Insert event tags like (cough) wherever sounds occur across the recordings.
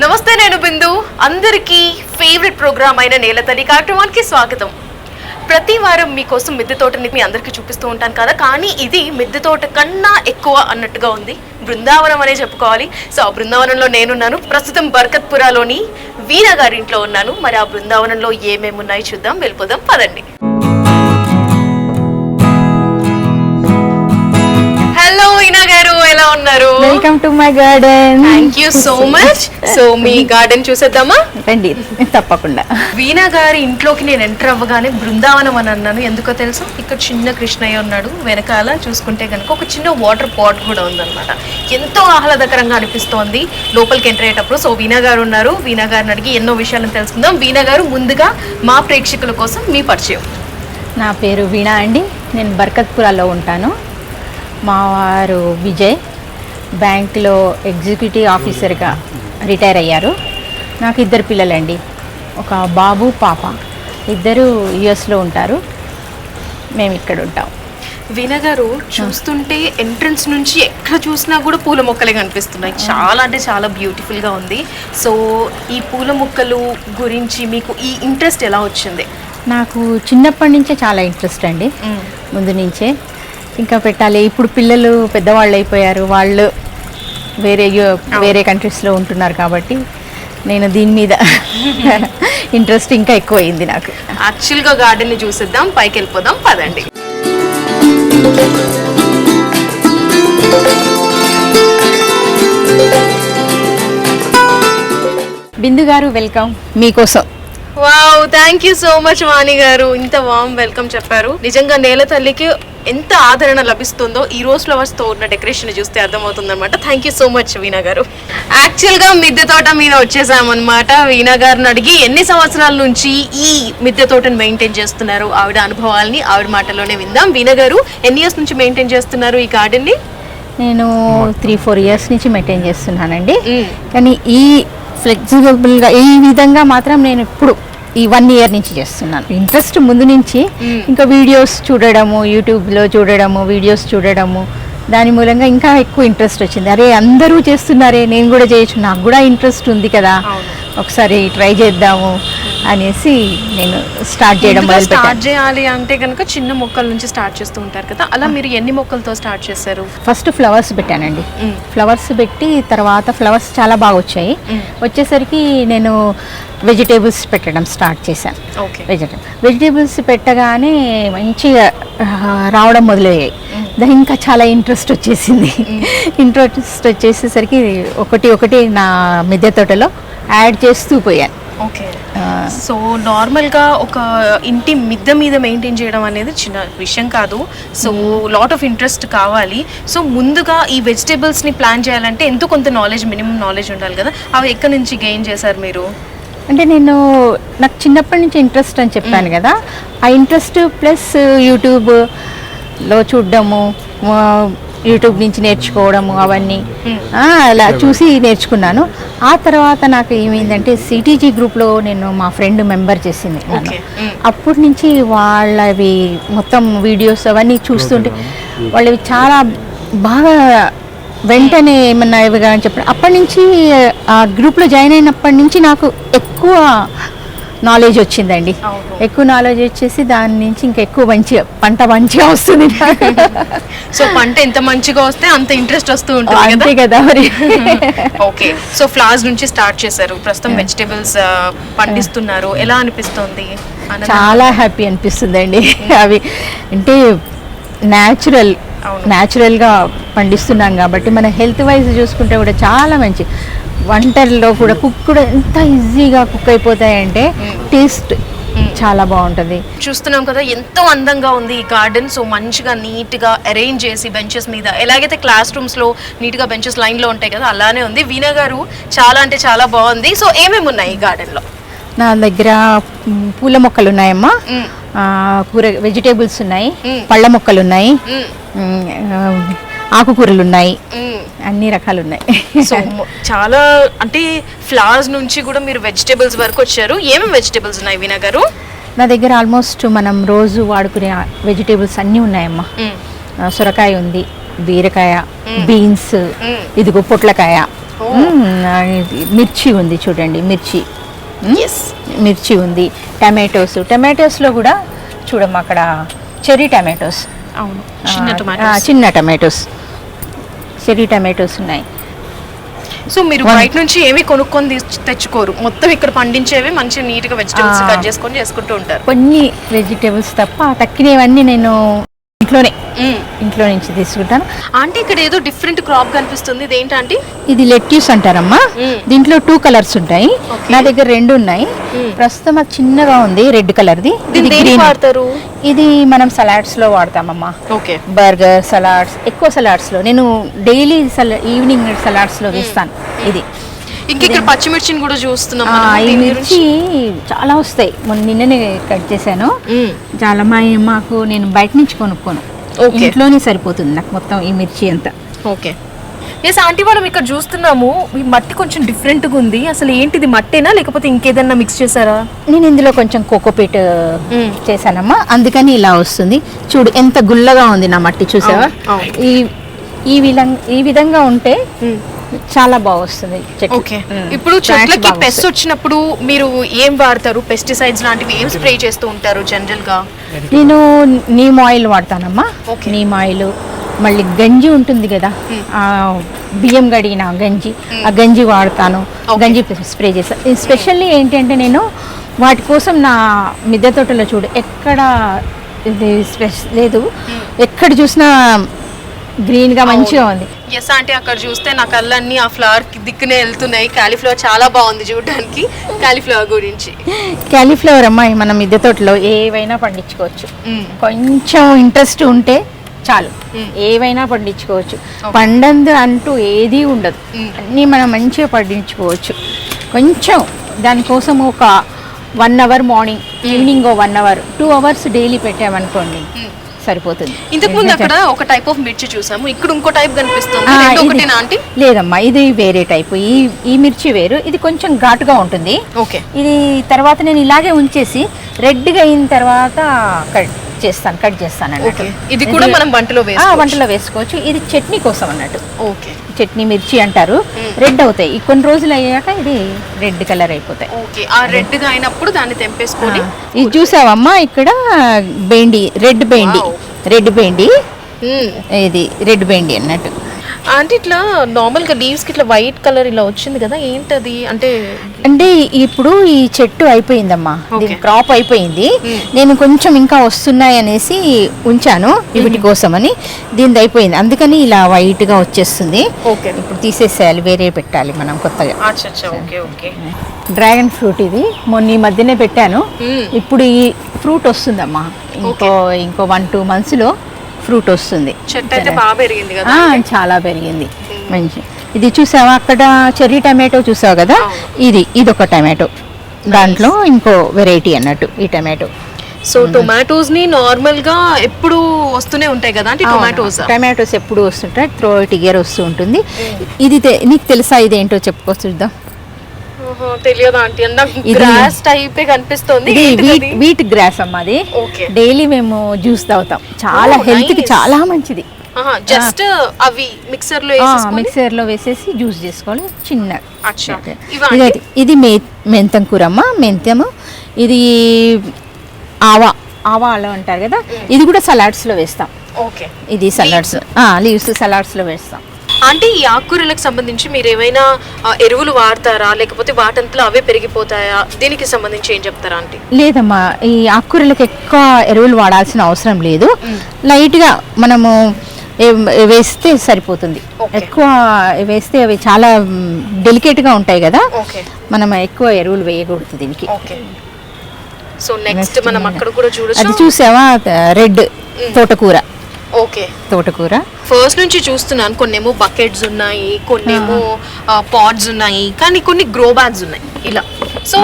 నమస్తే నేను బిందు. అందరికీ ఫేవరెట్ ప్రోగ్రామ్ అయిన నేలతల్లి కార్యక్రమానికి స్వాగతం. ప్రతి వారం మీకోసం మిద్దె తోటని మీ అందరికీ చూపిస్తూ ఉంటాను కదా కానీ ఇది మిద్దె తోట కన్నా ఎక్కువ అన్నట్టుగా ఉంది. బృందావనం అనే చెప్పుకోవాలి. సో ఆ బృందావనంలో నేనున్నాను. ప్రస్తుతం బర్కత్పురాలోని వీణ గారింట్లో ఉన్నాను. మరి ఆ బృందావనంలో ఏమేమి ఉన్నాయి చూద్దాం. వెళ్ళిపోదాం. పదండి. హలో వీణా గారు. ఎలా ఉన్నారు? Welcome to my garden thank you so much so me garden చూసేద్దామా? రండి తప్పకుండా. వీణా గారి ఇంట్లోకి నేను ఎంటర్ అవ్వగానే బృందావనం అని అన్నాను. ఎందుకో తెలుసు? ఇక్కడ చిన్న కృష్ణయ్య ఉన్నాడు. వెనకాల చూసుకుంటే కనుక ఒక చిన్న వాటర్ పాట్ కూడా ఉందన్నమాట. ఎంతో ఆహ్లాదకరంగా అనిపిస్తోంది. లోపలికి ఎంటర్ అయ్యేటప్పుడు. సో వీణా గారు ఉన్నారు. వీణా గారిని అడిగి ఎన్నో విషయాలను తెలుసుకుందాం. వీణా గారు ముందుగా మా ప్రేక్షకుల కోసం మీ పరిచయం. నా పేరు వీణా అండి. నేను బర్కత్పురాలో ఉంటాను. మా వారు విజయ్. బ్యాంక్లో ఎగ్జిక్యూటివ్ ఆఫీసర్గా రిటైర్ అయ్యారు. నాకు ఇద్దరు పిల్లలండి. ఒక బాబు పాప. ఇద్దరు యుఎస్లో ఉంటారు. మేము ఇక్కడ ఉంటాం. వీణా గారు చూస్తుంటే ఎంట్రన్స్ నుంచి ఎక్కడ చూసినా కూడా పూల మొక్కలే కనిపిస్తున్నాయి. చాలా అంటే చాలా బ్యూటిఫుల్గా ఉంది. సో ఈ పూల మొక్కలు గురించి మీకు ఈ ఇంట్రెస్ట్ ఎలా వచ్చింది? నాకు చిన్నప్పటి నుంచే చాలా ఇంట్రెస్ట్ అండి. ముందు నుంచే. ఇంకా పెట్టాలి. ఇప్పుడు పిల్లలు పెద్దవాళ్ళు అయిపోయారు. వాళ్ళు వేరే వేరే కంట్రీస్లో ఉంటున్నారు కాబట్టి నేను దీని మీద (laughs) ఇంట్రెస్ట్ ఇంకా ఎక్కువ అయింది నాకు. యాక్చువల్గా గార్డెన్ చూసిద్దాం పైకి వెళ్ళిపోదాం పదండి. బిందు గారు వెల్కమ్ మీకోసం. Wow thank you so much Vani garu. ఇంత వామ్ వెల్కమ్ చెప్పారు. నిజంగా నేల తల్లికి ఎంత ఆదరణ లభిస్తుందో ఈ రోజ్ ఫ్లవర్స్తో ఉన్న డెకరేషన్ చూస్తే అర్థమవుతుంది అనమాట thank you so much Veena garu. యాక్చువల్గా మిద్దె తోట మీద వచ్చేసామన్నమాట. వీణా గారిని అడిగి ఎన్ని సంవత్సరాల నుంచి ఈ మిద్దె తోటను మెయింటైన్ చేస్తున్నారు? ఆవిడ అనుభవాల్ని ఆవిడ మాటలోనే విందాం. వీణా గారు ఎన్ని ఇయర్స్ నుంచి మెయింటైన్ చేస్తున్నారు ఈ గార్డెన్ని నేను త్రీ ఫోర్ ఇయర్స్ నుంచి మెయింటైన్ చేస్తున్నానండి. కానీ ఈ ఫ్లెక్సిబుల్గా ఈ విధంగా మాత్రం నేను ఇప్పుడు ఈ వన్ ఇయర్ నుంచి చేస్తున్నాను ఇంట్రెస్ట్ ముందు నుంచి. ఇంకా వీడియోస్ చూడడము యూట్యూబ్లో చూడడము వీడియోస్ చూడడము దాని మూలంగా ఇంకా ఎక్కువ ఇంట్రెస్ట్ వచ్చింది అరే అందరూ చేస్తున్నారే నేను కూడా చేయొచ్చు నాకు కూడా ఇంట్రెస్ట్ ఉంది కదా. ఒకసారి ట్రై చేద్దాము అనేసి నేను స్టార్ట్ చేయడం స్టార్ట్ చేయాలి అంటే కనుక చిన్న మొక్కల నుంచి స్టార్ట్ చేస్తూ ఉంటారు కదా? అలా మీరు ఎన్ని మొక్కలతో స్టార్ట్ చేశారు? ఫస్ట్ ఫ్లవర్స్ పెట్టానండి. ఫ్లవర్స్ పెట్టి తర్వాత ఫ్లవర్స్ చాలా బాగా వచ్చాయి. వచ్చేసరికి నేను వెజిటేబుల్స్ పెట్టడం స్టార్ట్ చేశాను. ఓకే. వెజిటేబుల్ వెజిటేబుల్స్ పెట్టగానే మంచిగా రావడం మొదలయ్యాయి. దాని ఇంకా చాలా ఇంట్రెస్ట్ వచ్చేసింది. (laughs) ఇంట్రెస్ట్ వచ్చేసేసరికి ఒకటి ఒకటి నా మిద్దె తోటలో యాడ్ చేస్తూ పోయాను. ఓకే. సో నార్మల్గా ఒక ఇంటి మిద్దె మీద మెయింటైన్ చేయడం అనేది చిన్న విషయం కాదు. సో లాట్ ఆఫ్ ఇంట్రెస్ట్ కావాలి. సో ముందుగా ఈ వెజిటేబుల్స్ని ప్లాన్ చేయాలంటే ఎంతో కొంత నాలెడ్జ్ మినిమం నాలెడ్జ్ ఉండాలి కదా. అవి ఎక్కడి నుంచి గెయిన్ చేశారు మీరు? అంటే నేను నాకు చిన్నప్పటి నుంచి ఇంట్రెస్ట్ అని చెప్పాను కదా. ఆ ఇంట్రెస్ట్ ప్లస్ యూట్యూబ్లో చూడడము యూట్యూబ్ నుంచి నేర్చుకోవడము అవన్నీ. ఆ, అలా చూసి నేర్చుకున్నాను. ఆ తర్వాత నాకు ఏమైందంటే సిటీజీ గ్రూప్లో నేను మా ఫ్రెండ్ మెంబర్ చేసింది నన్ను. మ్. అప్పటి నుంచి వాళ్ళవి మొత్తం వీడియోస్ అవన్నీ చూస్తుంటే వాళ్ళవి చాలా బాగా వెంటనే ఏమన్నా ఇవిగా అని చెప్పి అప్పటి నుంచి ఆ గ్రూప్లో జాయిన్ అయినప్పటి నుంచి నాకు ఎక్కువ నాలెడ్జ్ వచ్చిందండి. ఎక్కువ నాలెడ్జ్ వచ్చేసి దాని నుంచి ఇంకా ఎక్కువ మంచిగా పంట మంచిగా వస్తుంది. సో పంట ఎంత మంచిగా వస్తే అంత ఇంట్రెస్ట్ వస్తూ ఉంటుంది అంతే కదా మరి. ఓకే. సో ఫ్లవర్స్ నుంచి స్టార్ట్ చేశారు. ప్రస్తుతం వెజిటేబుల్స్ పండిస్తున్నారు. ఎలా అనిపిస్తుంది? చాలా హ్యాపీ అనిపిస్తుందండి. అవి అంటే న్యాచురల్. న్యాచురల్గా పండిస్తున్నాం కాబట్టి మన హెల్త్ వైజ్ చూసుకుంటే కూడా చాలా మంచి. వంటల్లో కూడా కుక్ కూడా ఎంత ఈజీగా కుక్ అయిపోతాయంటే టేస్ట్ చాలా బాగుంటుంది. చూస్తున్నాం కదా ఎంతో అందంగా ఉంది ఈ గార్డెన్ సో మంచిగా నీట్గా అరేంజ్ చేసి బెంచెస్ మీద ఎలాగైతే క్లాస్ రూమ్స్లో నీట్గా బెంచెస్ లైన్లో ఉంటాయి కదా అలానే ఉంది. వీణా గారు చాలా అంటే చాలా బాగుంది. సో ఏమేమి ఉన్నాయి ఈ గార్డెన్లో? నా దగ్గర పూల మొక్కలు ఉన్నాయమ్మా. కూర వెజిటేబుల్స్ ఉన్నాయి. పళ్ళ మొక్కలు ఉన్నాయి. మ్, మ్, ఆ, ఆకుకూరలు ఉన్నాయి మ్. అన్ని రకాలు ఉన్నాయి సో చాలా అంటే ఫ్లవర్స్ నుంచి కూడా మీరు వెజిటేబుల్స్ వరకు వచ్చారు. ఏమేమి వెజిటేబుల్స్ ఉన్నాయి వీణా గారు? నా దగ్గర ఆల్మోస్ట్ మనం రోజు వాడుకునే వెజిటేబుల్స్ అన్నీ ఉన్నాయమ్మా. సొరకాయ ఉంది బీరకాయ బీన్స్. ఇదిగో పొట్లకాయ. మిర్చి ఉంది చూడండి మిర్చి. మిర్చి ఉంది టమాటోస్. టమాటోస్లో కూడా చూడమ్మా అక్కడ చెర్రీ టమాటోస్. అవును. చిన్న ఆ, టొమాటో చిన్న టమాటోస్ చెర్రీ టమాటోస్ ఉన్నాయి. సో మీరు బయట నుంచి ఏమీ కొనుక్కొని తెచ్చుకోరు. మొత్తం ఇక్కడ పండించేవి మంచి నీట్గా వెజిటబుల్స్. కట్ చేసుకొని చేసుకుంటూ ఉంటారు. కొన్ని వెజిటేబుల్స్ తప్ప తక్కినవన్నీ నేను ఇంట్లోనే. ఇంట్లో నుంచి తీసుకుంటాను. ఆంటీ ఇక్కడ ఏదో డిఫరెంట్ క్రాప్ కనిపిస్తుంది. ఇదేంటి ఆంటీ? ఇది లెట్యూస్ అంటారమ్మా. మ్మ్. దీంట్లో టూ కలర్స్ ఉంటాయి. నా దగ్గర రెండు ఉన్నాయి. ప్రస్తుతం అది చిన్నగా ఉంది రెడ్ కలర్ది. వాడతారు? ఇది మనం సలాడ్స్లో వాడతామమ్మా. ఓకే. బర్గర్ సలాడ్స్ ఎక్కువ సలాడ్స్లో నేను డైలీ ఈవినింగ్ సలాడ్స్లో వేస్తాను. ఇది. ఇంకా ఇక్కడ పచ్చిమిర్చిని కూడా చూస్తున్నాం. ఈ మిర్చి చాలా వస్తాయి. మొన్న నిన్ననే కట్ చేశాను. చాలా మా మాకు నేను బయట నుంచి కొనుక్కోను. ఇంట్లోనే సరిపోతుంది నాకు మొత్తం ఈ మిర్చి అంతా. ఓకే. ఎస్ ఆంటీ మనం ఇక్కడ చూస్తున్నాము. ఈ మట్టి కొంచెం డిఫరెంట్గా ఉంది. అసలు ఏంటిది మట్టేనా? లేకపోతే ఇంకేదన్నా మిక్స్ చేశారా? నేను ఇందులో కొంచెం కోకోపీట్ మ్మ్. చేశానమ్మా. అందుకని ఇలా వస్తుంది. చూడు ఎంత గుల్లగా ఉంది నా మట్టి చూసావా. ఈ ఈ విధంగా ఈ విధంగా ఉంటే చాలా బాగా వస్తుంది. ఓకే. ఇప్పుడు చెట్లకి పెస్ట్ వచ్చినప్పుడు మీరు ఏం వాడతారు? పెస్టిసైడ్స్ లాంటివి ఏం స్ప్రే చేస్తూ ఉంటారు జనరల్గా? నేను నీమ్ ఆయిల్ వాడతానమ్మా. నీమ్ ఆయిల్ మళ్ళీ గంజి ఉంటుంది కదా. ఆ బియ్యం గడిగిన గంజి ఆ గంజి వాడతాను. గంజి స్ప్రే చేస్తాను స్పెషల్లీ ఏంటంటే నేను వాటి కోసం నా మిద్దె తోటలో చూడు ఎక్కడ ఇది స్పెష లేదు. ఎక్కడ చూసినా గ్రీన్గా మంచిగా ఉంది. ఎస్ అంటే అక్కడ చూస్తే నా కళ్ళన్నీ ఆ ఫ్లవర్ దిక్కునే వెళ్తున్నాయి. కాలీఫ్లవర్ చాలా బాగుంది చూడడానికి. కాలీఫ్లవర్ గురించి. క్యాలీఫ్లవర్ అమ్మాయి మన మిద్దె తోటలో ఏవైనా పండించుకోవచ్చు. కొంచెం ఇంట్రెస్ట్ ఉంటే చాలు. ఏవైనా పండించుకోవచ్చు. పండంది అంటూ ఏదీ ఉండదు. అన్నీ మనం మంచిగా పండించుకోవచ్చు. కొంచెం దానికోసం ఒక one hour morning evening one hour two hours daily పెట్టామనుకోండి. సరిపోతుంది. ఇంతకు ముందు అక్కడ ఒక టైప్ ఆఫ్ మిర్చి చూసాము. ఇక్కడ ఇంకో టైప్ కనిపిస్తుంది. ఆంటీ? లేదమ్మా ఇది వేరే టైపు ఈ ఈ మిర్చి వేరు ఇది కొంచెం ఘాటుగా ఉంటుంది. ఓకే. ఇది తర్వాత నేను ఇలాగే ఉంచేసి రెడ్గా అయిన తర్వాత చేస్తాను కట్ చేస్తాను అన్నట్టు ఇది కూడా మనం వంటలో వంటలో వేసుకోవచ్చు. ఇది చట్నీ కోసం అన్నట్టు. ఓకే. చట్నీ మిర్చి అంటారు. రెడ్ అవుతాయి. కొన్ని రోజులు అయ్యాక ఇది రెడ్ కలర్ అయిపోతాయి. ఓకే. ఆ రెడ్. గా అయినప్పుడు దాన్ని తెంపేసుకొని ఇది చూసావమ్మా? ఇక్కడ బెండి రెడ్ బెండి. రెడ్ బెండి. ఇది రెడ్ బెండి అన్నట్టు. అంటే ఇట్లా నార్మల్గా లీవ్స్కి ఇట్లా వైట్ కలర్ ఇలా వచ్చింది కదా ఏంటది? అంటే అంటే ఇప్పుడు ఈ చెట్టు అయిపోయిందమ్మా. క్రాప్ అయిపోయింది. Hmm. నేను కొంచెం ఇంకా వస్తున్నాయి అనేసి ఉంచాను వీటి కోసమని. దీనిది అయిపోయింది. అందుకని ఇలా వైట్గా వచ్చేస్తుంది. ఓకే ఇప్పుడు తీసేసేయాలి వేరే పెట్టాలి మనం కొత్తగా. అచ్చా ఓకే ఓకే డ్రాగన్ ఫ్రూట్ ఇది. మొన్న ఈ మధ్యనే పెట్టాను. మ్మ్. ఇప్పుడు ఈ ఫ్రూట్ వస్తుందమ్మా. ఇంకో ఇంకో వన్ టూ మంత్స్లో ఫ్రూట్ వస్తుంది. చాలా పెరిగింది. మంచి. ఇది చూసావా? అక్కడ చెర్రీ టమాటో చూసావు కదా. ఇది ఇది ఒక టమాటో. దాంట్లో ఇంకో వెరైటీ అన్నట్టు ఈ టమాటో. సో టొమాటోస్ని నార్మల్గా ఎప్పుడు వస్తూనే ఉంటాయి కదా? అంటే టొమాటోస్ టమాటోస్ ఎప్పుడు వస్తుంటాయి. త్రో ఇయర్ వస్తూ ఉంటుంది. ఇది తె- నీకు తెలుసా ఇదేంటో? చెప్పుకో చూద్దాం. తెలియదు ఆంటీ? నాకు ఇది- గ్రాస్ టైపే కనిపిస్తుంది. వీట్ గ్రాస్ అమ్మా అది. డైలీ మేము జ్యూస్ తాగుతాం. చాలా హెల్త్కి. చాలా మంచిది. జస్ట్ అవి మిక్సర్లో మిక్సర్లో వేసేసి జ్యూస్ చేసుకోవాలి చిన్న ఇది మే మెంతం కూర అమ్మ మెంతము. ఇది ఆవా ఆవా అలా అంటారు కదా. ఇది కూడా సలాడ్స్లో వేస్తాం. ఓకే. ఇది సలాడ్స్ లీవ్స్ సలాడ్స్లో వేస్తాం. అంటే ఈ ఆకుకూరలకు సంబంధించి మీరు ఏమైనా ఎరువులు వాడతారా? లేకపోతే వాటంతలో అవే పెరిగిపోతాయా? దీనికి సంబంధించి ఏం చెప్తారా ఆంటీ? లేదమ్మా. ఈ ఆకుకూరలకు ఎక్కువ ఎరువులు వాడాల్సిన అవసరం లేదు. లైట్గా మనము వేస్తే సరిపోతుంది. ఎక్కువ వేస్తే అవి చాలా డెలికేట్గా ఉంటాయి కదా? మనం ఎక్కువ ఎరువులు వేయకూడదు దీనికి. ఓకే. సో నెక్స్ట్ మనం అక్కడ కూడా అది చూడొచ్చు చూసావా రెడ్ తోటకూర. ఓకే. తోటకూర. ఫస్ట్ నుంచి చూస్తున్నాను. కొన్నేమో బకెట్స్ ఉన్నాయి కొన్నేమో పాట్స్ ఉన్నాయి కానీ కొన్ని గ్రో బ్యాగ్స్ ఉన్నాయి. ఇలా. సో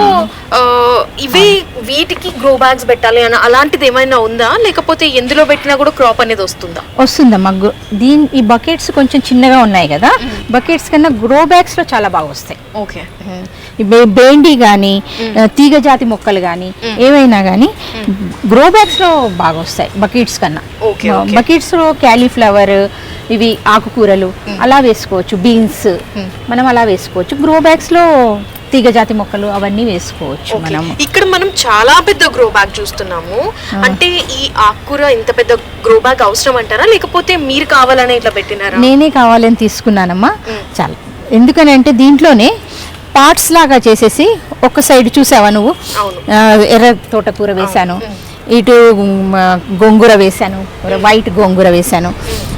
ఇవి వీటికి గ్రో బ్యాగ్స్ పెట్టాలి అని అలాంటిది ఏమైనా ఉందా? లేకపోతే ఎందులో పెట్టినా కూడా క్రాప్ అనేది వస్తుందా? వస్తుందమ్మా. దీని ఈ బకెట్స్ కొంచెం చిన్నగా ఉన్నాయి కదా. బకెట్స్ కన్నా గ్రో బ్యాగ్స్లో చాలా బాగా వస్తాయి. ఓకే. బేండి కానీ తీగ జాతి మొక్కలు కానీ ఏవైనా కానీ గ్రో బ్యాగ్స్లో బాగా వస్తాయి బకెట్స్ కన్నా. బకెట్స్లో క్యాలీఫ్లవర్ ఇవి ఆకుకూరలు అలా వేసుకోవచ్చు బీన్స్ మనం అలా వేసుకోవచ్చు. గ్రో బ్యాగ్స్లో తీగ జాతి మొక్కలు అవన్నీ వేసుకోవచ్చు. మనం. ఇక్కడ మనం చాలా పెద్ద గ్రో బ్యాగ్ చూస్తున్నాము. అంటే ఈ ఆకుకూర ఇంత పెద్ద గ్రో బ్యాగ్ అవసరం అంటారా? లేకపోతే మీరు కావాలనే ఇట్లా పెట్టినారా? నేనే కావాలని తీసుకున్నానమ్మా. మ్మ్. చాలా. ఎందుకని అంటే దీంట్లోనే పార్ట్స్ లాగా చేసేసి ఒక సైడ్ చూసావా నువ్వు? ఎర్ర తోటకూర వేశాను. ఇటు గోంగూర వేశాను. వైట్ గోంగూర వేశాను.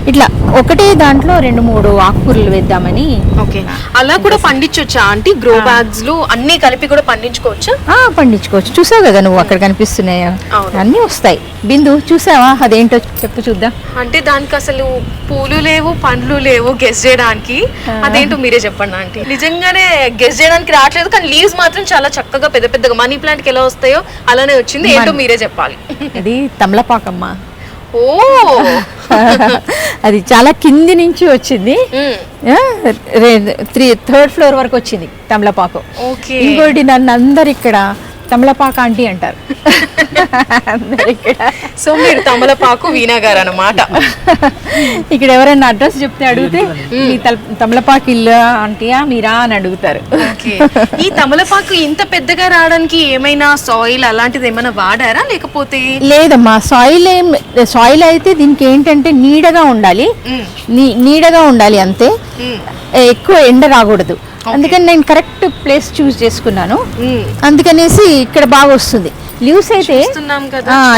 ఇట్లా ఒకటే దాంట్లో రెండు మూడు ఆకుకూరలు వేద్దామని. ఓకే. అలా కూడా పండించొచ్చా అంటే గ్రో బ్యాగ్స్లో అన్ని కలిపి కూడా పండించుకోవచ్చా? ఆ, పండించుకోవచ్చు. చూసావు కదా నువ్వు అక్కడ కనిపిస్తున్నాయా. అన్నీ వస్తాయి. బిందు చూసావా? అదేంటో చెప్పు చూద్దాం. అంటే దానికి అసలు పూలు లేవు పండ్లు లేవు గెస్ చేయడానికి. అదేంటో మీరే చెప్పండి ఆంటీ. నిజంగానే గెస్ చేయడానికి రావట్లేదు కానీ లీవ్స్ మాత్రం చాలా చక్కగా పెద్ద పెద్దగా మనీ ప్లాంట్కి ఎలా వస్తాయో అలానే వచ్చింది ఏంటో మీరే చెప్పాలి. అది తమలపాకమ్మా. అది చాలా కింది నుంచి వచ్చింది. త్రీ థర్డ్ ఫ్లోర్ వరకు వచ్చింది తమలపాకు ఇంకోటి నన్ను అందరు ఇక్కడ తమలపాకు ఆంటీ అంటారు. సో మీరు తమలపాకు వీణా గారు అన్నమాట. ఇక్కడ ఎవరైనా అడ్రస్ చెప్తే అడిగితే మీ తల- తమలపాకు ఇల్లు ఆంటీయా మీరా అని అడుగుతారు. ఈ తమలపాకు ఇంత పెద్దగా రావడానికి ఏమైనా సాయిల్ అలాంటిది ఏమైనా వాడారా? లేకపోతే లేదమ్మా సాయిల్ ఏం సాయిల్ అయితే దీనికి ఏంటంటే నీడగా ఉండాలి. నీడగా ఉండాలి అంతే. ఎక్కువ ఎండ రాకూడదు. అందుకని నేను కరెక్ట్ ప్లేస్ చూస్ చేసుకున్నాను. అందుకనేసి ఇక్కడ బాగా వస్తుంది. లీవ్స్ అయితే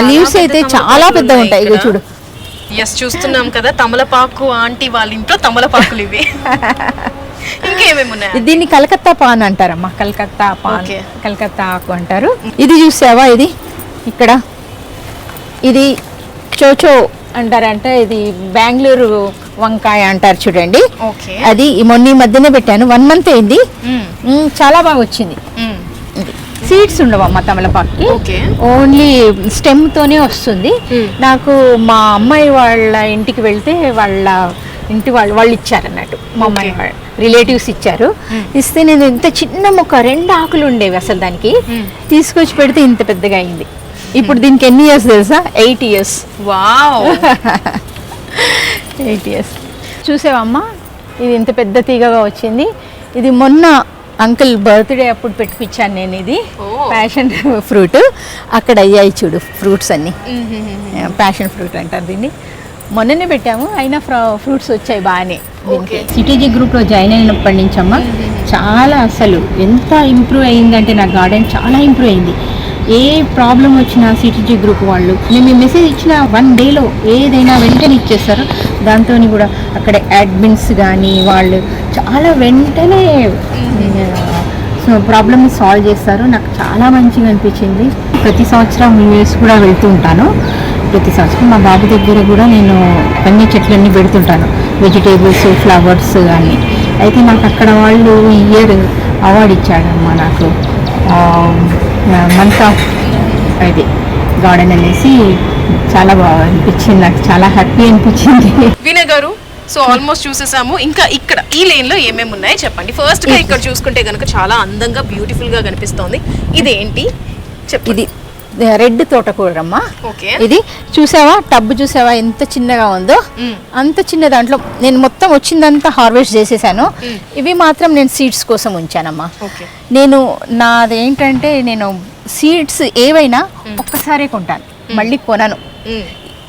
లీవ్స్ అయితే చాలా పెద్ద ఉంటాయి. ఇక్కడ. చూడు. ఎస్ చూస్తున్నాం కదా తమలపాకు ఆంటీ వాళ్ళ ఇంట్లో తమలపాకులు ఇవి. (laughs) ఇంకేమేమి ఉన్నాయి? దీన్ని కలకత్తా పాన్ అంటారమ్మా. కలకత్తా పాన్. కలకత్తా ఆకు అంటారు. ఇది చూసావా? ఇది ఇక్కడ. ఇది చోచో అంటారంటే ఇది బెంగళూరు వంకాయ అంటారు చూడండి. అది మొన్న ఈ మధ్యనే పెట్టాను. వన్ మంత్ అయింది. చాలా బాగా వచ్చింది. సీడ్స్ ఉండవమ్మా తమలపాకుకి. ఓన్లీ స్టెమ్ తోనే వస్తుంది. నాకు మా అమ్మాయి వాళ్ళ ఇంటికి వెళ్తే వాళ్ళ ఇంటి వాళ్ళు వాళ్ళు ఇచ్చారు అన్నట్టు మా అమ్మాయి. వాళ్ళ రిలేటివ్స్ ఇచ్చారు. ఇస్తే నేను ఇంత చిన్న మొక్క రెండు ఆకులు ఉండేవి అసలు దానికి. తీసుకొచ్చి పెడితే ఇంత పెద్దగా అయింది. ఇప్పుడు దీనికి ఎన్ని ఇయర్స్ తెలుసా? Eight years wow. (laughs) Eight years చూసావమ్మా ఇది ఇంత పెద్ద తీగగా వచ్చింది. ఇది మొన్న అంకుల్ బర్త్డే అప్పుడు పెట్టిపించాను నేను ఇది. ప్యాషన్ ఫ్రూట్ అక్కడ అయ్యాయి చూడు ఫ్రూట్స్ అన్ని. ప్యాషన్ ఫ్రూట్ అంటారు దీన్ని. మొన్ననే పెట్టాము అయినా ఫ్రూట్స్ వచ్చాయి బాగానే Okay. సిటీజీ గ్రూప్లో జాయిన్ అయినప్పటి నుంచి అమ్మ చాలా అసలు ఎంత ఇంప్రూవ్ అయిందంటే నా గార్డెన్ చాలా ఇంప్రూవ్ అయింది. ఏ ప్రాబ్లం వచ్చినా సిటీజీ గ్రూప్ వాళ్ళు. మేము ఈ మెసేజ్ ఇచ్చిన వన్ డేలో ఏదైనా వెంటనే ఇచ్చేస్తారు. దాంతో కూడా అక్కడ అడ్మిన్స్ కానీ వాళ్ళు చాలా వెంటనే సో ప్రాబ్లమ్ సాల్వ్ చేస్తారు. నాకు చాలా మంచిగా అనిపించింది. ప్రతి సంవత్సరం యూఎస్ కూడా వెళ్తూ ఉంటాను. ప్రతి సంవత్సరం మా బాబు దగ్గర కూడా నేను అన్ని చెట్లన్నీ పెడుతుంటాను. వెజిటేబుల్స్ ఫ్లవర్స్ కానీ అయితే నాకు అక్కడ వాళ్ళు ఇయర్ అవార్డు ఇచ్చాడమ్మా నాకు. మంత్ ఆఫ్ ఇది గార్డెన్ అనేసి చాలా బాగా అనిపించింది. నాకు చాలా హ్యాపీ అనిపించింది. వీణ గారు సో ఆల్మోస్ట్ చూసేసాము. ఇంకా ఇక్కడ ఈ లేన్లో ఏమేమి ఉన్నాయో చెప్పండి. ఫస్ట్గా ఇక్కడ చూసుకుంటే కనుక చాలా అందంగా బ్యూటిఫుల్గా కనిపిస్తోంది. ఇది ఏంటి చెప్పండి. ఇది రెడ్ తోటకూరమ్మా. ఇది చూసావా? టబ్బు చూసావా? ఎంత చిన్నగా ఉందో. అంత చిన్న దాంట్లో నేను మొత్తం వచ్చిందంతా హార్వెస్ట్ చేసేసాను. ఇవి మాత్రం నేను సీడ్స్ కోసం ఉంచానమ్మా. నేను నాదేంటంటే నేను సీడ్స్ ఏవైనా ఒక్కసారే కొంటాను. మళ్ళీ కొనను.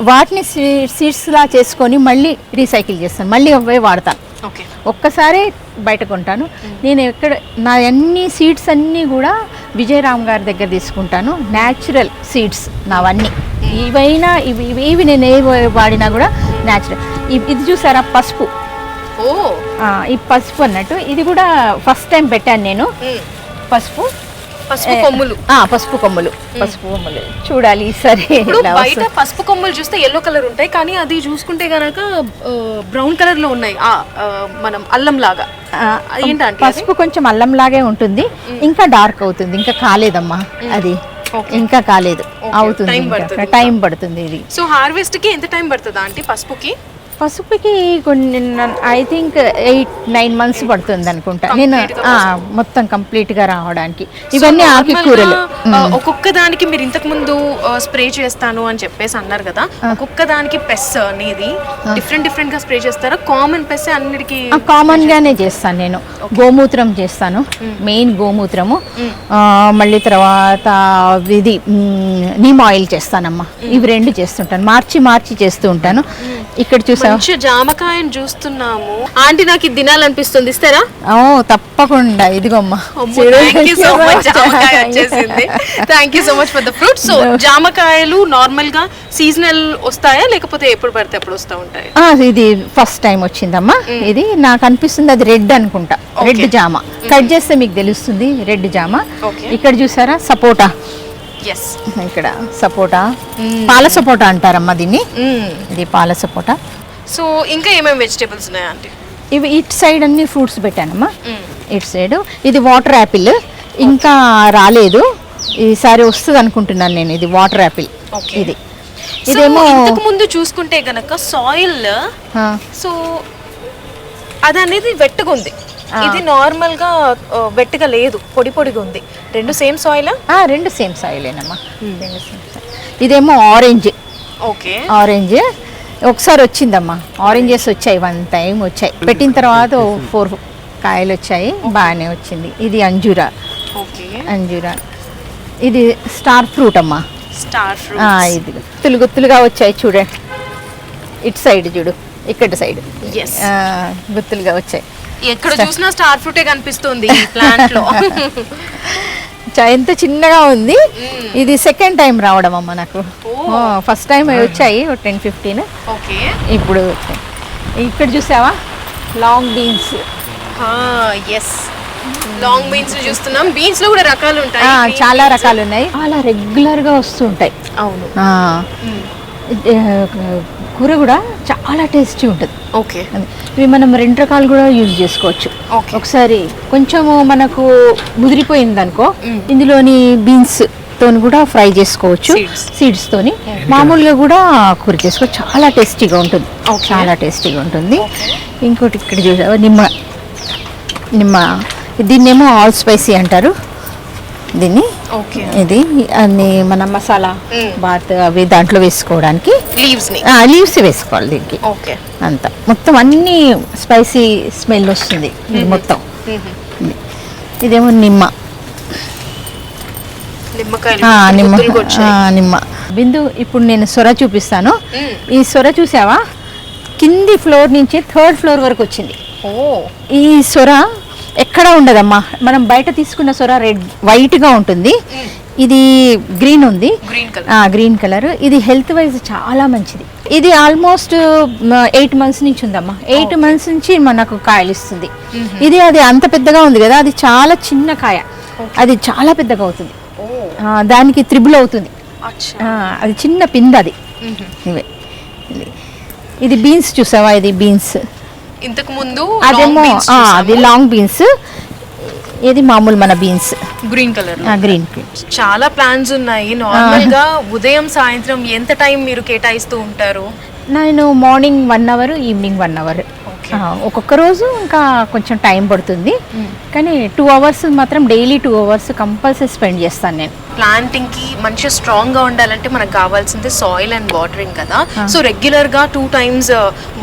వాటిని సీడ్స్ లా చేసుకొని మళ్ళీ రీసైకిల్ చేస్తాను. మళ్ళీ అవే వాడతాను. ఒక్కసారే బయట కొంటాను నేను ఎక్కడ నా అన్ని సీడ్స్ అన్నీ కూడా విజయరామ్ గారి దగ్గర తీసుకుంటాను. న్యాచురల్ సీడ్స్ నావన్నీ. ఇవైనా ఇవి ఇవి- ఇవి నేను ఏ వాడినా కూడా న్యాచురల్. ఇది చూసారా? పసుపు. ఈ పసుపు అన్నట్టు. ఇది కూడా ఫస్ట్ టైం పెట్టాను నేను. పసుపు. పసుపు కొమ్ములు. ఆ, పసుపు కొమ్ములు. పసుపు కొమ్ములు. చూడాలి సరే (laughs) బయట. పసుపు కొమ్ములు చూస్తే ఎల్లో కలర్ ఉంటాయి కానీ అది చూసుకుంటే గనక బ్రౌన్ కలర్లో ఉన్నాయి. మనం అల్లం లాగా. ఏంటంటే? పసుపు కొంచెం అల్లం లాగే ఉంటుంది. ఇంకా డార్క్ అవుతుంది. ఇంకా కాలేదమ్మా అది. ఇంకా కాలేదు. అవుతుంది టైం పడుతుంది. ఇది. సో హార్వెస్ట్కి ఎంత టైం పడుతుందా ఆంటీ పసుపుకి? పసుపుకి కొన్ని I think eight nine months పడుతుంది అనుకుంటా. నేను మొత్తం కంప్లీట్గా రావడానికి. ఇవన్నీ ఆకుకూరలు ఒక్కొక్క దానికి మీరు ఇంతకు ముందు స్ప్రే చేస్తాను అని చెప్పేసి అన్నారు కదా. ఒక్కొక్క దానికి పెస్ అనేది డిఫరెంట్ డిఫరెంట్గా స్ప్రే చేస్తారా? కామన్ పెస్ అన్నిటికి కామన్ గానే చేస్తాను నేను. గోమూత్రం చేస్తాను. మెయిన్ గోమూత్రము. మళ్ళీ తర్వాత ఇది నీమ్ ఆయిల్ చేస్తానమ్మా. ఇవి రెండు చేస్తుంటాను. మార్చి మార్చి చేస్తూ ఉంటాను. ఇక్కడ చూసా మంచి జామకాయని చూస్తున్నాము. ఆంటీ నాకు ఇది తినాలనిపిస్తుంది. ఇస్తారా? ఓ తప్పకుండా. ఇదిగోమ్మా. థ్యాంక్ యూ సో మచ్ జామకాయ వచ్చేసింది. Thank you so much for the fruit so జామకాయలు నార్మల్గా సీజనల్ వస్తాయా? లేకపోతే ఎప్పుడు పడితే అప్పుడు వస్తూ ఉంటాయి? ఇది ఫస్ట్ టైం వచ్చిందమ్మా. ఇది నాకు అనిపిస్తుంది అది రెడ్ అనుకుంటా. రెడ్ జామ. కట్ చేస్తే మీకు తెలుస్తుంది రెడ్ జామ. ఇక్కడ చూసారా? సపోటా. ఇక్కడ సపోటా. పాల సపోటా అంటారమ్మా దీన్ని. ఇది పాల సపోటా. సో ఇంకా ఏమేమి వెజిటేబుల్స్ ఉన్నాయా ఆంటీ? ఇవి ఇటు సైడ్ అన్ని ఫ్రూట్స్ పెట్టానమ్మా. ఇటు సైడ్. ఇది వాటర్ యాపిల్. ఇంకా రాలేదు. ఈసారి వస్తుంది అనుకుంటున్నాను నేను. ఇది వాటర్ యాపిల్. ఇది. ఇదేమో ఇంతకు ముందు చూసుకుంటే గనక సాయిల్ సో అది అనేది వెట్టుగా ఉంది. ఇది నార్మల్గా వెట్టుగా లేదు. పొడి పొడిగా ఉంది. రెండు సేమ్ సాయిల్ రెండు సేమ్ సాయిలేనమ్మా ఇదేమో ఆరెంజ్ ఓకే. ఆరెంజ్ ఒకసారి వచ్చిందమ్మా. ఆరెంజెస్ వచ్చాయి వన్ టైం వచ్చాయి. పెట్టిన తర్వాత ఫోర్ కాయలు వచ్చాయి బాగానే వచ్చింది. ఇది అంజూరా. ఓకే. అంజూరా. ఇది స్టార్ ఫ్రూట్ అమ్మా. స్టార్ ఫ్రూట్ ఇది గుత్తులు గుత్తులుగా వచ్చాయి చూడండి ఇటు సైడ్ చూడు ఇక్కడ సైడ్. గుత్తులుగా వచ్చాయి. ఎక్కడ చూసినా స్టార్ ఫ్రూటే కనిపిస్తుంది ప్లాంట్లో. (laughs) చా- ఎంత చిన్నగా ఉంది. ఇది సెకండ్ టైం రావడం అమ్మ నాకు. ఫస్ట్ టైం వచ్చాయి. Ten fifteen okay. ఇప్పుడు. ఇక్కడ చూసావా? Long beans yes long beans చూస్తున్నాం. బీన్స్లో కూడా రకాలు ఉంటాయి. చాలా. రకాలు ఉన్నాయి చాలా రెగ్యులర్గా వస్తుంటాయి అవును. కూర కూడా చాలా టేస్టీ ఉంటుంది. ఓకే. ఇవి మనం రెండు రకాలు కూడా యూజ్ చేసుకోవచ్చు. ఒకసారి కొంచెము మనకు ముదిరిపోయింది అనుకో ఇందులోని బీన్స్ తోని కూడా ఫ్రై చేసుకోవచ్చు. సీడ్స్ తోని. మామూలుగా కూడా కూర చేసుకోవచ్చు. చాలా టేస్టీగా ఉంటుంది. చాలా టేస్టీగా ఉంటుంది. ఇంకోటి ఇక్కడ చూసావా నిమ్మ. నిమ్మ. దీన్నేమో ఆల్ స్పైసీ అంటారు. దీన్ని ఇది అన్ని మన మసాలా Mm. బాత్ అవి దాంట్లో వేసుకోవడానికి. లీవ్స్ లీవ్స్ వేసుకోవాలి దీనికి. ఓకే అంత. మొత్తం అన్ని స్పైసీ స్మెల్ వస్తుంది ఇది మొత్తం. ఇది. ఇదేమో నిమ్మ. నిమ్మ. నిమ్మ. బిందు ఇప్పుడు నేను సొర చూపిస్తాను. ఈ సొర చూసావా? కింది ఫ్లోర్ నుంచి థర్డ్ ఫ్లోర్ వరకు వచ్చింది. ఓ ఈ సొర ఎక్కడ ఉండదమ్మా. మనం బయట తీసుకున్న సొర రెడ్ వైట్గా ఉంటుంది. ఇది గ్రీన్ ఉంది. గ్రీన్ కలర్ ఇది హెల్త్ వైజ్ చాలా మంచిది. ఇది ఆల్మోస్ట్ ఎయిట్ మంత్స్ నుంచి ఉందమ్మా. ఎయిట్ మంత్స్ నుంచి మనకు కాయలు ఇస్తుంది. ఇది అది అంత పెద్దగా ఉంది కదా అది చాలా చిన్న కాయ. అది చాలా పెద్దగా అవుతుంది. దానికి త్రిబుల్ అవుతుంది. అది చిన్న పింద అది ఇవే. ఇది బీన్స్ చూసావా? ఇది బీన్స్. ఇంతకు ముందు అదేమో అది లాంగ్ బీన్స్ ఇది మామూలు మన బీన్స్ గ్రీన్ కలర్ గ్రీన్ చాలా ప్లాన్స్ ఉన్నాయి. నార్మల్గా ఉదయం సాయంత్రం ఎంత టైం మీరు కేటాయిస్తూ ఉంటారు? నేను morning one hour evening one hour. ఒక్కొక్క రోజు ఇంకా కొంచెం టైం పడుతుంది. కానీ టూ అవర్స్ మాత్రం daily two hours compulsory spend చేస్తాను నేను. ప్లాంటింగ్కి మంచిగా స్ట్రాంగ్గా ఉండాలంటే మనకు కావాల్సింది సాయిల్ అండ్ వాటరింగ్ కదా. సో రెగ్యులర్గా టూ టైమ్స్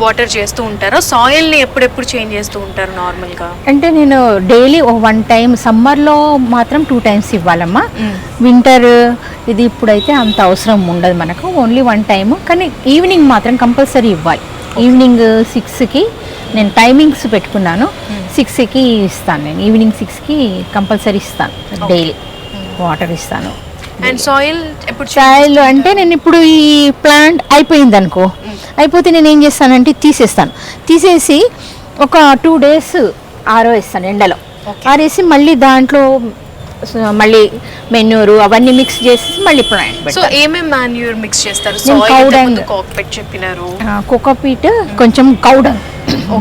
వాటర్ చేస్తూ ఉంటారా? సాయిల్ని ఎప్పుడెప్పుడు చేంజ్ చేస్తూ ఉంటారు నార్మల్గా అంటే నేను డైలీ వన్ టైం సమ్మర్లో మాత్రం టూ టైమ్స్ ఇవ్వాలమ్మా. వింటర్ ఇది ఇప్పుడైతే అంత అవసరం ఉండదు మనకు. ఓన్లీ వన్ టైం కానీ ఈవినింగ్ మాత్రం కంపల్సరీ ఇవ్వాలి. ఈవినింగ్ సిక్స్కి నేను టైమింగ్స్ పెట్టుకున్నాను. సిక్స్కి ఇస్తాను నేను. ఈవినింగ్ సిక్స్కి కంపల్సరీ ఇస్తాను. డైలీ వాటర్ ఇస్తాను. అండ్ సాయిల్ ఎప్పుడు change సాయిల్ అంటే నేను ఇప్పుడు ఈ ప్లాంట్ అయిపోయింది అనుకో అయిపోతే నేను ఏం చేస్తానంటే తీసేస్తాను. తీసేసి ఒక టూ డేస్ ఆరవేస్తాను ఎండలో. ఆరేసి మళ్ళీ దాంట్లో మళ్ళీ మెన్యూరు అవన్నీ మిక్స్ చేసి మళ్ళీ ప్లాంట్ సో మాన్యూర్ మిక్స్ చేస్తారు? కాక్పెట్ చెప్పినారు. కోకోపీట్ కొంచెం కౌడంగ్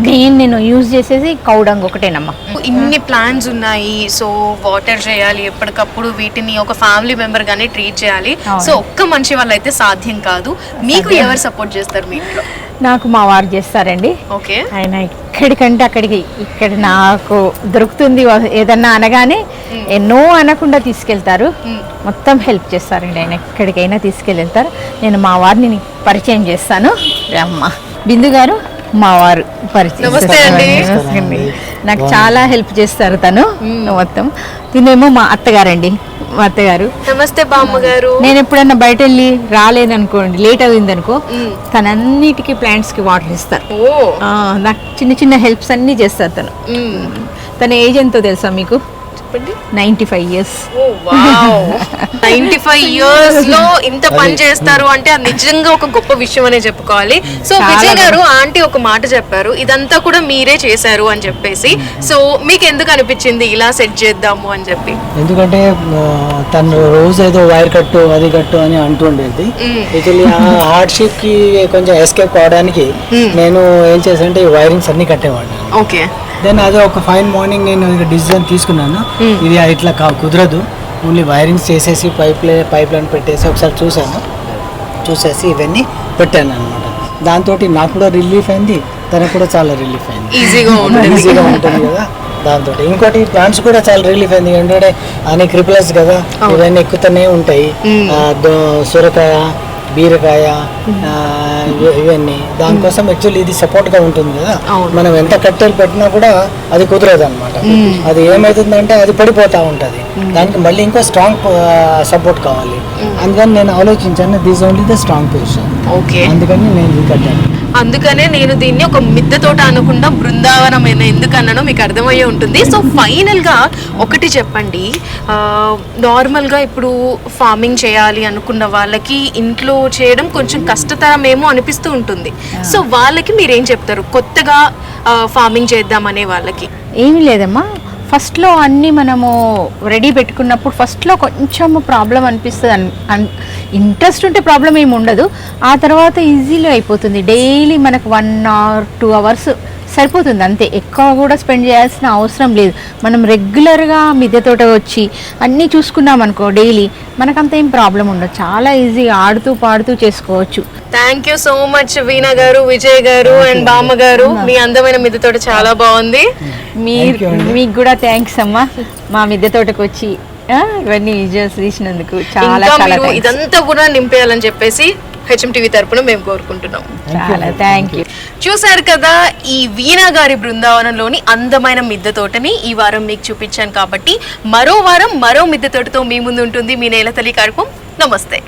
మెయిన్ నేను యూజ్ చేసేది కౌడంగ్ ఒకటేనమ్మా. ఇన్ని ప్లాన్స్ ఉన్నాయి సో వాటర్ చేయాలి ఎప్పటికప్పుడు వీటిని ఒక ఫ్యామిలీ మెంబర్ గానే ట్రీట్ చేయాలి. సో ఒక్క మనిషి వల్ల అయితే సాధ్యం కాదు. మీకు ఎవరు సపోర్ట్ చేస్తారు మీ ఇంట్లో? నాకు మా వారు చేస్తారండి. ఓకే. ఆయన ఎక్కడికంటే అక్కడికి ఇక్కడ నాకు దొరుకుతుంది ఏదన్నా అనగానే ఎన్నో అనకుండా తీసుకెళ్తారు. మొత్తం హెల్ప్ చేస్తారండి ఆయన. ఎక్కడికైనా తీసుకెళ్తారు. నేను మా వారిని పరిచయం చేస్తాను. అమ్మ బిందు గారు మా వారు పరిచయం. నాకు చాలా హెల్ప్ చేస్తారు తను. మొత్తం. తినేమో మా అత్తగారండి. మా అత్తగారు నమస్తే బామ్మ గారు. నేను ఎప్పుడన్నా బయట వెళ్ళి రాలేదనుకోండి లేట్ అయింది అనుకో మ్మ్. తనన్నిటికీ ప్లాంట్స్కి వాటర్ ఇస్తారు నాకు చిన్న చిన్న హెల్ప్స్ అన్నీ చేస్తారు తను. తన ఏజ్ ఎంతో తెలుసా మీకు? చెప్పండి. Ninety five years ninety five (laughs) ఇయర్స్లో ఇంత పని చేస్తారు అంటే అది నిజంగా ఒక గొప్ప విషయం అనే చెప్పుకోవాలి. సో విజయ్ గారు ఆంటీ ఒక మాట చెప్పారు. ఇదంతా కూడా మీరే చేశారు అని చెప్పేసి. సో మీకు ఎందుకు అనిపించింది ఇలా సెట్ చేద్దాము అని చెప్పి? ఎందుకంటే తను రోజు ఏదో వైర్ కట్టు అది కట్టు అని అంటుండేది. యాక్చువల్లీ ఆ హార్డ్షిప్కి కొంచెం ఎస్కేప్ కావడానికి నేను ఏం చేశానంటే ఈ వైరింగ్స్ అన్ని కట్టేవాడిని. ఓకే. దెన్ అదే ఒక ఫైన్ మార్నింగ్ నేను డిసిజన్ తీసుకున్నాను. ఇది ఇట్లా కా- కుదరదు. ఓన్లీ వైరింగ్స్ చేసేసి పైప్ పైప్ లైన్ పెట్టేసి ఒకసారి చూశాను. చూసేసి ఇవన్నీ పెట్టాను అనమాట దాంతో నాకు కూడా రిలీఫ్ అయింది తనకు కూడా చాలా రిలీఫ్ అయింది. ఈజీగా ఉంటుంది. ఈజీగా ఉంటుంది కదా. దాంతో ఇంకోటి ప్లాంట్స్ కూడా చాలా రిలీఫ్ అయింది. ఏంటంటే అన్ని క్రిపులస్ కదా ఇవన్నీ ఎక్కుతూనే ఉంటాయి. దో- సొరకాయ బీరకాయ ఇవన్నీ. దానికోసం యాక్చువల్లీ ఇది సపోర్ట్గా ఉంటుంది కదా. మనం ఎంత కట్టెలు పెట్టినా కూడా అది కుదరదు అనమాట అది ఏమవుతుందంటే అది పడిపోతా ఉంటది. దానికి మళ్ళీ ఇంకో స్ట్రాంగ్ సపోర్ట్ కావాలి. అందుకని నేను ఆలోచించాను this only the strong position okay. అందుకని నేను ఇది కట్టాను. అందుకనే నేను దీన్ని ఒక మిద్దె తోట అనకుండా బృందావనం అయినా ఎందుకు అన్నానో మీకు అర్థమయ్యే ఉంటుంది. సో ఫైనల్గా ఒకటి చెప్పండి. నార్మల్గా ఇప్పుడు ఫార్మింగ్ చేయాలి అనుకున్న వాళ్ళకి ఇంట్లో చేయడం కొంచెం కష్టతరమేమో అనిపిస్తూ ఉంటుంది. సో వాళ్ళకి మీరేం చెప్తారు? కొత్తగా ఫార్మింగ్ చేద్దామనే వాళ్ళకి. ఏమీ లేదమ్మా. ఫస్ట్లో అన్నీ మనము రెడీ పెట్టుకున్నప్పుడు ఫస్ట్లో కొంచెం ప్రాబ్లం అనిపిస్తుంది అన్ ఇంట్రెస్ట్ ఉంటే ప్రాబ్లం ఏమి ఉండదు. ఆ తర్వాత ఈజీలో అయిపోతుంది. డైలీ మనకు వన్ ఆర్ టూ అవర్స్ సరిపోతుంది అంతే. ఎక్కువ కూడా స్పెండ్ చేయాల్సిన అవసరం లేదు. మనం రెగ్యులర్గా మిద్దె తోట వచ్చి అన్నీ చూసుకున్నాం అనుకో డైలీ మనకంత ఏం ప్రాబ్లం ఉండదు. చాలా ఈజీగా ఆడుతూ పాడుతూ చేసుకోవచ్చు. Thank you so much Veena గారు విజయ్ గారు అండ్ బామ్మ గారు. మీ అందమైన మిద్దె తోట చాలా బాగుంది. మీరు మీకు కూడా థ్యాంక్స్ అమ్మా. మా మిద్దె తోటకు వచ్చి ఇవన్నీ విజువల్స్ తీసినందుకు చాలా. ఇదంతా కూడా నింపేయాలని చెప్పేసి హెచ్ఎం టీవీ తరపున మేము కోరుకుంటున్నాం. చాలా థ్యాంక్ యూ చూశారు కదా ఈ వీణా గారి బృందావనంలోని అందమైన మిద్దె తోటని ఈ వారం మీకు చూపించాను కాబట్టి మరో వారం మరో మిద్దె తోటతో మీ ముందు ఉంటుంది. మీ నేల తల్లి కార్యక్రమం. నమస్తే.